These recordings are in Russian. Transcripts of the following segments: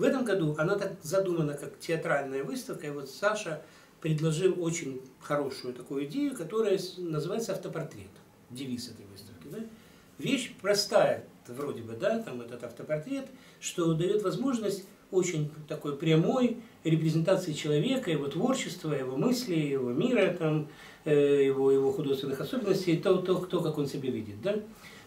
В этом году она так задумана как театральная выставка, и вот Саша предложил очень хорошую такую идею, которая называется автопортрет, девиз этой выставки. Да? Вещь простая, вроде бы, да, там этот автопортрет, что дает возможность очень такой прямой репрезентации человека, его творчества, его мысли, его мира, там, э, его, его художественных особенностей, то, то, кто как он себя видит. Да?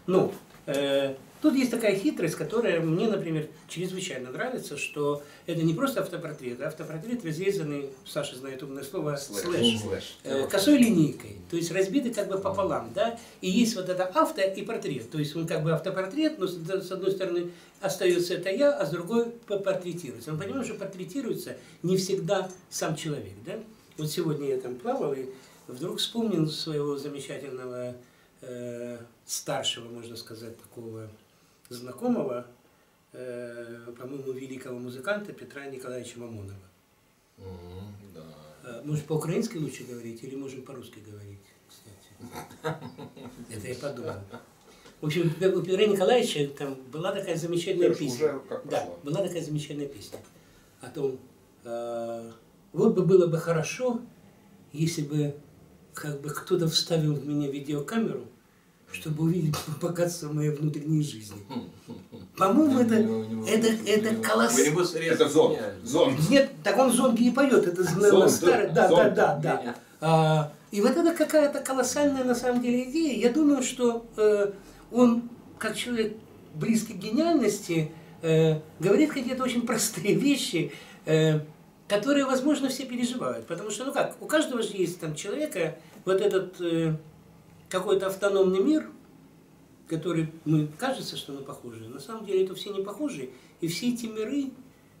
Но э, Тут есть такая хитрость, которая мне, например, чрезвычайно нравится, что это не просто автопортрет, а автопортрет разрезанный, Саша знает умное слово, слэш, слэш. Э, косой линейкой, то есть разбитый как бы пополам, да, и есть вот это авто и портрет, то есть он как бы автопортрет, но с одной стороны остается это я, а с другой портретируется. Мы понимаем, что портретируется не всегда сам человек, да. Вот сегодня я там плавал и вдруг вспомнил своего замечательного э, старшего, можно сказать, такого знакомого, э, по-моему, великого музыканта Петра Николаевича Мамонова. Mm, да. Э, может, по-украински лучше говорить или можем по-русски говорить, кстати? Это я подумал. В общем, у Петра Николаевича там была такая замечательная песня. Да, была такая замечательная песня о том, э, вот бы было бы хорошо, если бы как бы кто-то вставил в меня видеокамеру, чтобы увидеть богатство моей внутренней жизни. По-моему, это, это, это колоссально. Это зон. зон. Нет, так он зонги и поет. Это зон, старый. Да, да, да, да. А, и вот это какая-то колоссальная на самом деле идея. Я думаю, что э, он, как человек близкий к гениальности, э, говорит какие-то очень простые вещи, э, которые, возможно, все переживают. Потому что, ну как, у каждого же есть там человека вот этот... Э, какой-то автономный мир, который мы кажется, что мы похожи, на самом деле это все не похожи, и все эти миры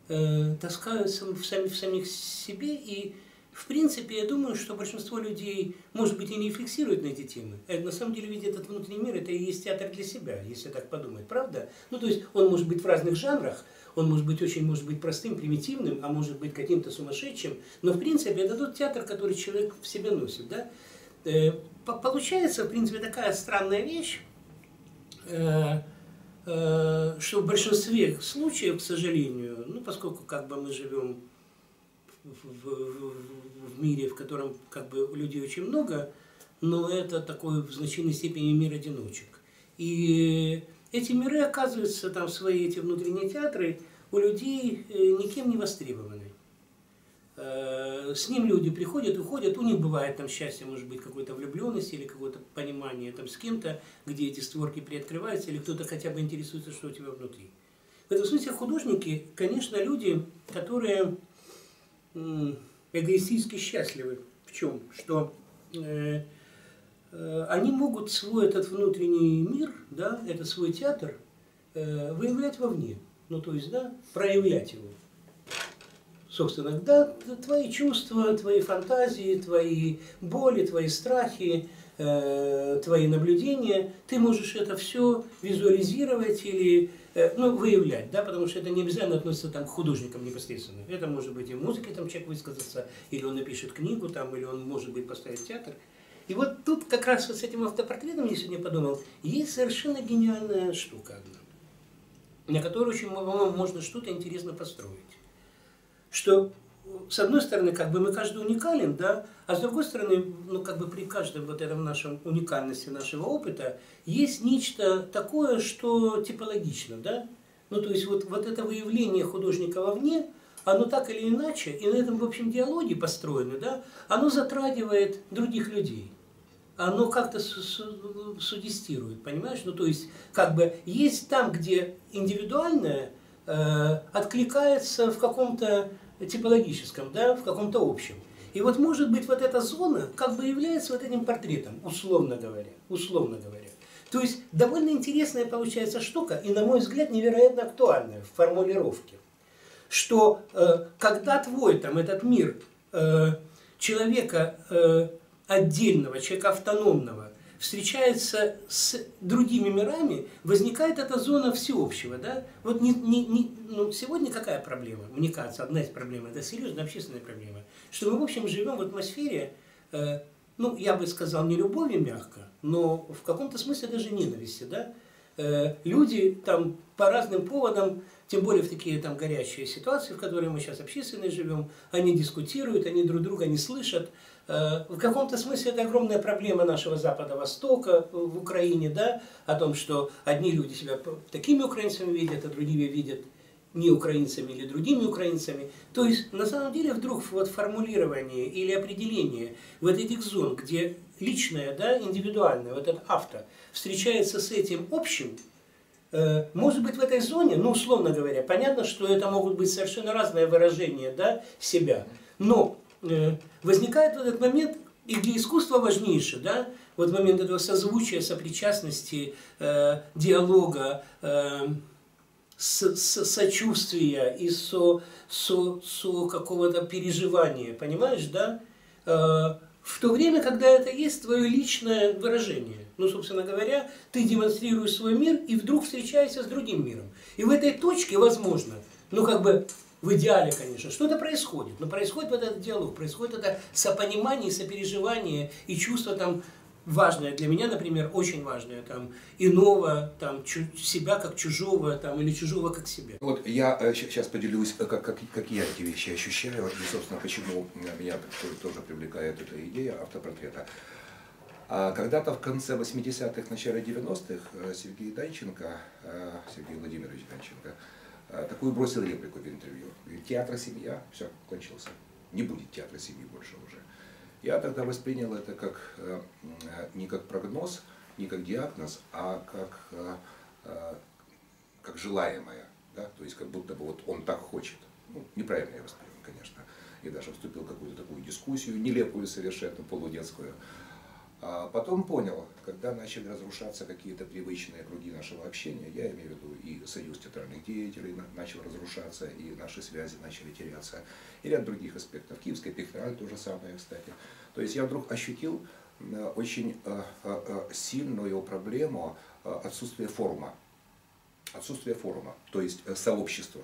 э, таскаются в, сами, в самих себе, и в принципе, я думаю, что большинство людей, может быть, и не рефлексируют на эти темы. Это, на самом деле, ведь этот внутренний мир, это и есть театр для себя, если так подумать, правда? Ну, то есть, он может быть в разных жанрах, он может быть очень, может быть, простым, примитивным, а может быть, каким-то сумасшедшим, но, в принципе, это тот театр, который человек в себе носит, да? Э, получается, в принципе, такая странная вещь, э, э, что в большинстве случаев, к сожалению, ну, поскольку как бы мы живем в, в, в мире, в котором как бы людей очень много, но это такой в значительной степени мир одиночек. И эти миры, оказываются, там свои эти внутренние театры у людей никем не востребованы. Э, с ним люди приходят, уходят, у них бывает там счастье, может быть, какой-то влюбленности или какое-то понимание там с кем-то, где эти створки приоткрываются, или кто-то хотя бы интересуется, что у тебя внутри. В этом смысле художники, конечно, люди, которые эгоистически счастливы. В чем? Что э, э, они могут свой этот внутренний мир, да, это свой театр, э, выявлять вовне. Ну, то есть, да, проявлять его собственно, да, твои чувства, твои фантазии, твои боли, твои страхи, э, твои наблюдения, ты можешь это все визуализировать или э, ну, выявлять, да, потому что это не обязательно относится там, к художникам непосредственно. Это может быть и в музыке там человек высказаться, или он напишет книгу, там, или он может быть поставить театр. И вот тут как раз вот с этим автопортретом я сегодня подумал, есть совершенно гениальная штука одна, на которой очень, можно что-то интересно построить что с одной стороны, как бы мы каждый уникален, да, а с другой стороны, ну, как бы при каждом вот этом нашем уникальности нашего опыта есть нечто такое, что типологично, да. Ну, то есть вот, вот это выявление художника вовне, оно так или иначе, и на этом, в общем, диалоге построено, да, оно затрагивает других людей. Оно как-то судистирует, понимаешь? Ну, то есть, как бы, есть там, где индивидуальное э, откликается в каком-то типологическом, да, в каком-то общем. И вот, может быть, вот эта зона как бы является вот этим портретом, условно говоря, условно говоря. То есть довольно интересная получается штука и, на мой взгляд, невероятно актуальная в формулировке. Что э, когда твой там этот мир э, человека э, отдельного, человека автономного, встречается с другими мирами, возникает эта зона всеобщего. Да? Вот не, не, не, ну, сегодня какая проблема? Мне кажется, одна из проблем, это серьезная общественная проблема, что мы, в общем, живем в атмосфере, э, ну, я бы сказал, не любови мягко, но в каком-то смысле даже ненависти. Да? э, люди там по разным поводам, тем более в такие там горячие ситуации, в которые мы сейчас общественно живем, они дискутируют, они друг друга не слышат. Э, в каком-то смысле это огромная проблема нашего Запада-Востока в Украине, да, о том, что одни люди себя такими украинцами видят, а другие видят не украинцами или другими украинцами. То есть, на самом деле, вдруг вот формулирование или определение вот этих зон, где личное, да, индивидуальное, вот этот авто, встречается с этим общим, э, может быть, в этой зоне, ну, условно говоря, понятно, что это могут быть совершенно разные выражения, да, себя, но э, возникает вот этот момент, и для искусства важнейший, да, вот момент этого созвучия, сопричастности, э, диалога, э, с, с, сочувствия и со, со, со какого-то переживания, понимаешь, да? Э, в то время, когда это есть твое личное выражение. Ну, собственно говоря, ты демонстрируешь свой мир и вдруг встречаешься с другим миром. И в этой точке, возможно, ну, как бы в идеале, конечно, что-то происходит. Но происходит вот этот диалог, происходит это сопонимание, сопереживание и чувство там важное для меня, например, очень важное, там, иного, там, себя как чужого, там, или чужого как себя. Вот я э, сейчас поделюсь, э, как, как, как я эти вещи ощущаю, и, собственно, почему меня тоже привлекает эта идея автопортрета. А когда-то в конце 80-х, начале 90-х э, Сергей Данченко, Сергей Владимирович Данченко, такую бросил реплику в интервью. Театр «Семья», все, кончился. Не будет театра семьи больше уже. Я тогда воспринял это как, э, не как прогноз, не как диагноз, а как, э, э, как желаемое. Да? То есть как будто бы вот он так хочет. Ну, неправильно я воспринял, конечно. И даже вступил в какую-то такую дискуссию, нелепую совершенно, полудетскую. А потом понял, когда начали разрушаться какие-то привычные круги нашего общения, я имею в виду и союз театральных деятелей начал разрушаться, и наши связи начали теряться, и ряд других аспектов. Киевская пехтараль то же самое, кстати. То есть я вдруг ощутил э, очень э, э, сильную проблему отсутствия форума. Отсутствие форума, то есть сообщества,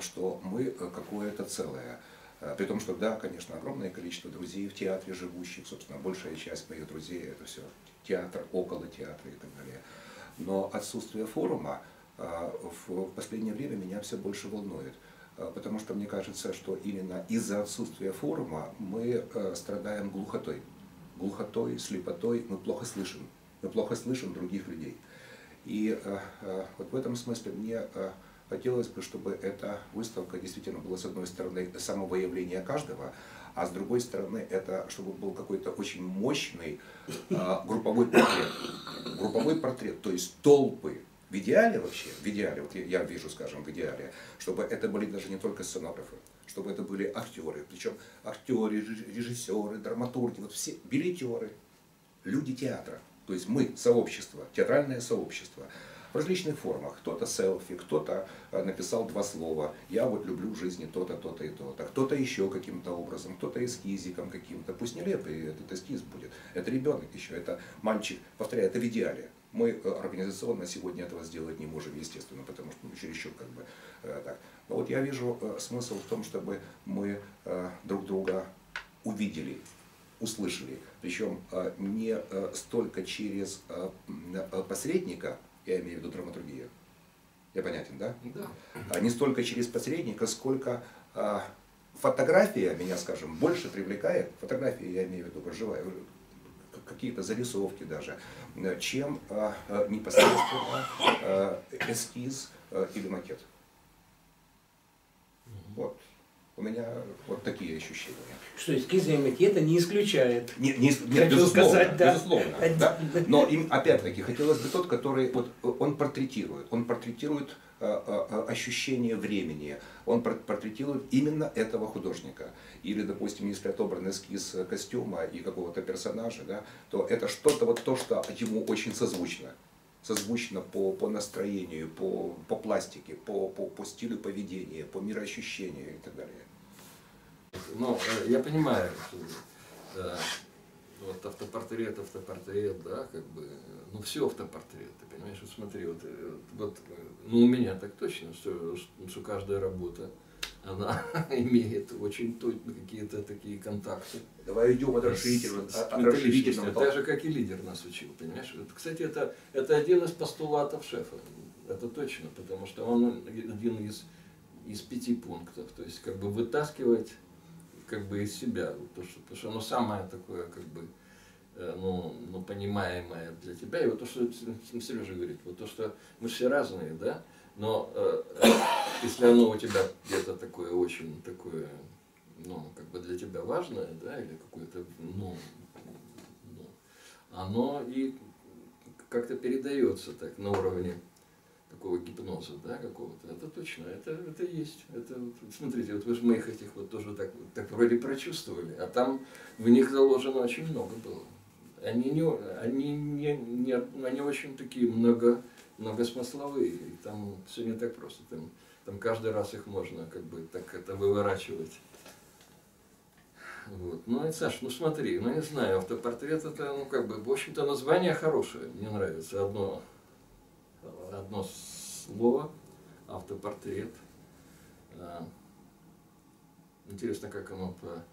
что мы какое-то целое. Э, при том, что да, конечно, огромное количество друзей в театре живущих, собственно, большая часть моих друзей это все театр, около театра и так далее. Но отсутствие форума э, в последнее время меня все больше волнует. Э, потому что мне кажется, что именно из-за отсутствия форума мы страдаем глухотой. Глухотой, слепотой, мы плохо слышим. Мы плохо слышим других людей. И вот в этом смысле мне Хотелось бы, чтобы эта выставка действительно была, с одной стороны, самовыявление каждого, а с другой стороны, это чтобы был какой-то очень мощный э, групповой портрет. Групповой портрет, то есть толпы. В идеале вообще, в идеале, вот я, вижу, скажем, в идеале, чтобы это были даже не только сценографы, чтобы это были актеры, причем актеры, режиссеры, драматурги, вот все билетеры, люди театра. То есть мы, сообщество, театральное сообщество в различных формах. Кто-то селфи, кто-то э, написал два слова. Я вот люблю в жизни то-то, то-то и то-то. Кто-то еще каким-то образом, кто-то эскизиком каким-то. Пусть нелепый этот эскиз будет. Это ребенок еще, это мальчик. Повторяю, это в идеале. Мы э, организационно сегодня этого сделать не можем, естественно, потому что ну, чересчур как бы э, так. Но вот я вижу смысл в том, чтобы мы друг друга увидели, услышали. Причем не столько через посредника, я имею в виду драматургию. Я понятен, да? Да. А не столько через посредника, сколько а, фотография меня, скажем, больше привлекает, фотография я имею в виду живая, какие-то зарисовки даже, чем а, непосредственно а, эскиз а, или макет. Вот. У меня вот такие ощущения. Что эскизы и макеты не исключает. Не, не, не, безусловно, сказать, да. безусловно. Да. Но им, опять-таки, хотелось бы тот, который вот, он портретирует. Он портретирует э, э, ощущение времени. Он портретирует именно этого художника. Или, допустим, если отобран эскиз костюма и какого-то персонажа, да, то это что-то вот то, что ему очень созвучно созвучно по, по настроению, по, по пластике, по, по, по стилю поведения, по мироощущению и так далее. Ну, э, я понимаю, что да, вот автопортрет, автопортрет, да, как бы, ну все автопортрет, ты понимаешь, вот смотри, вот, э, вот ну у меня так точно, что, что каждая работа, она имеет очень какие-то такие контакты. Давай идем от расширительного. Так же, как и лидер нас учил, понимаешь? Вот, кстати, это, это один из постулатов шефа. Это точно, потому что он один из, из пяти пунктов. То есть, как бы вытаскивать как бы из себя. То, что, потому что оно самое такое, как бы, э, ну, ну, понимаемое для тебя. И вот то, что Сережа говорит, вот то, что мы все разные, да, но э, э, если оно у тебя где-то такое очень такое, ну, как бы для тебя важное, да, или какое-то, ну, ну оно и как-то передается так на уровне такого гипноза, да, какого-то. Это точно, это, это есть. Это, смотрите, вот вы же моих этих вот тоже так, так вроде прочувствовали, а там в них заложено очень много было. Они не, они не, не они очень такие много многосмысловые, и там все не так просто. Там, там каждый раз их можно как бы так это выворачивать. Вот. Ну, и Саш, ну смотри, ну не знаю, автопортрет это, ну как бы, в общем-то, название хорошее, мне нравится. Одно, одно слово, автопортрет. А, интересно, как оно по,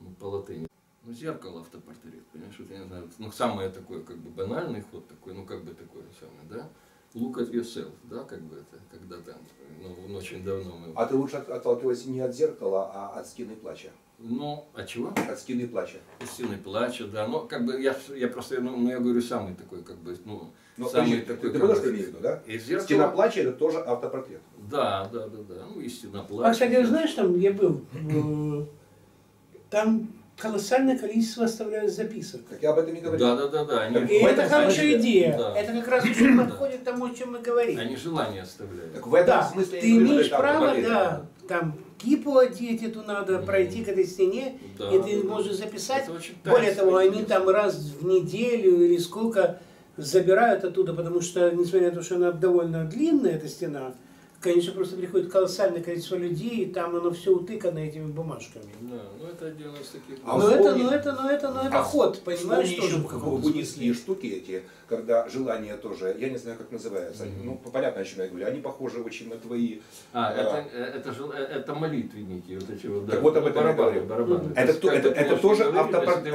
ну, по латыни. Ну, зеркало автопортрет, понимаешь, вот я не знаю, ну, самое такое, как бы, банальный ход такой, ну, как бы такое самое, да? Look at yourself, да, как бы это, когда там, ну, очень давно мы... А ты лучше отталкивайся не от зеркала, а от стены плача. Ну, от чего? От стены плача. От стены плача, да. Но как бы я, я просто, ну, ну я говорю, самый такой, как бы, ну, Но, самый ты, такой... Ты понял, что имею в виду, да? И зеркало... Стена плача это тоже автопортрет. Да, да, да, да. Ну и стена плача. А, кстати, знаешь, там я был, там колоссальное количество оставляют записок. Так я об этом и говорю. Да, да, да, да. Они... И это хорошая идея. Да. Это как раз очень подходит к тому, о чем мы говорим. Они желание оставляют. Так в этом да. смысле ты имеешь право, да, там кипу одеть эту надо, mm пройти к этой стене, да, и ты можешь записать. Более того, они там раз в неделю или сколько забирают оттуда, потому что, несмотря на то, что она довольно длинная, эта стена, конечно, просто приходит колоссальное количество людей, и там оно все утыкано этими бумажками. Да, ну это один из таких... А но, это, но это, но это, но это а ход, понимаешь, тоже еще буддийские штуки эти, когда желания тоже, я не знаю, как называется, mm-hmm. ну, понятно, о чем я говорю, они похожи очень на твои... А, э, это, э, это, же, э, это молитвенники, вот эти вот, да. Так вот об этом я говорю. Барабаны. Это, то, это, это тоже автопортрет.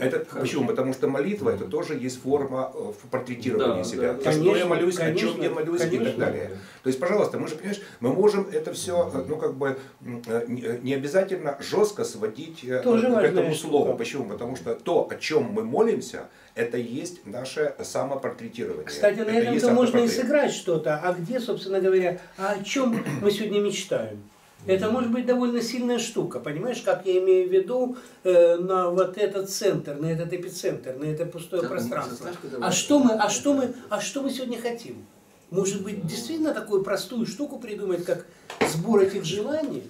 Это, это, почему? Потому что молитва, это тоже есть форма портретирования да, себя. Да, конечно, что я молюсь, конечно, о чем я молюсь конечно, и так далее. То есть, пожалуйста, мы же, понимаешь, мы можем это все, ну, как бы, не обязательно жестко сводить Тоже к этому слову. Почему? Потому что то, о чем мы молимся, это есть наше самопортретирование. Кстати, на это этом-то можно и сыграть что-то. А где, собственно говоря, а о чем мы сегодня мечтаем? Это может быть довольно сильная штука, понимаешь, как я имею в виду э, на вот этот центр, на этот эпицентр, на это пустое да, пространство. А что мы, а что мы, а что мы сегодня хотим? Может быть, действительно такую простую штуку придумать, как сбор этих желаний?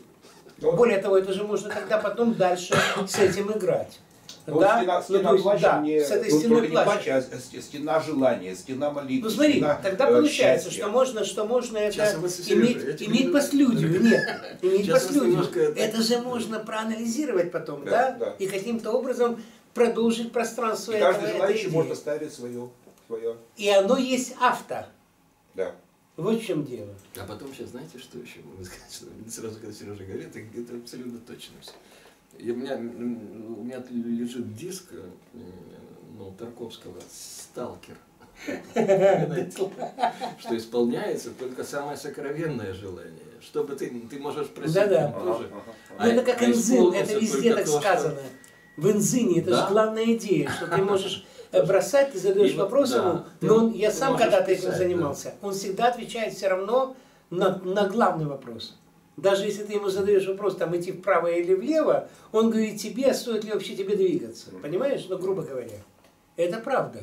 Более того, это же можно тогда потом дальше с этим играть. Да? стена, стена ну, плача да, не, с этой ну, стеной плача. плача, а стена желания, стена молитвы. Ну смотри, стена, тогда э, получается, счастья. что можно, что можно это иметь, иметь послюдию. Нет, иметь послюдию. Это же можно проанализировать потом, да? да? да. И каким-то образом продолжить пространство и этого. Каждый желающий может оставить свое, свое. И оно есть авто. Да. Вот в чем дело. А потом сейчас знаете, что еще? Вы сразу, когда Сережа говорит, это абсолютно точно все. И у, меня, у меня лежит диск э, ну, Тарковского «Сталкер». Что исполняется только самое сокровенное желание. Чтобы ты, ты можешь просить да, да. тоже. А, это как а энзин, это везде так то, сказано. Что... В энзине это да? же главная идея, что ты можешь бросать, ты задаешь вопрос ему, но он, я сам когда-то этим занимался, он всегда отвечает все равно на, на главный вопрос. Даже если ты ему задаешь вопрос, там, идти вправо или влево, он говорит тебе, а стоит ли вообще тебе двигаться. Понимаешь? Ну, грубо говоря. Это правда.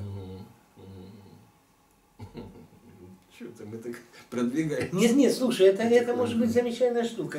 Что-то мы так продвигаемся. Нет, нет, слушай, это, это может быть замечательная штука.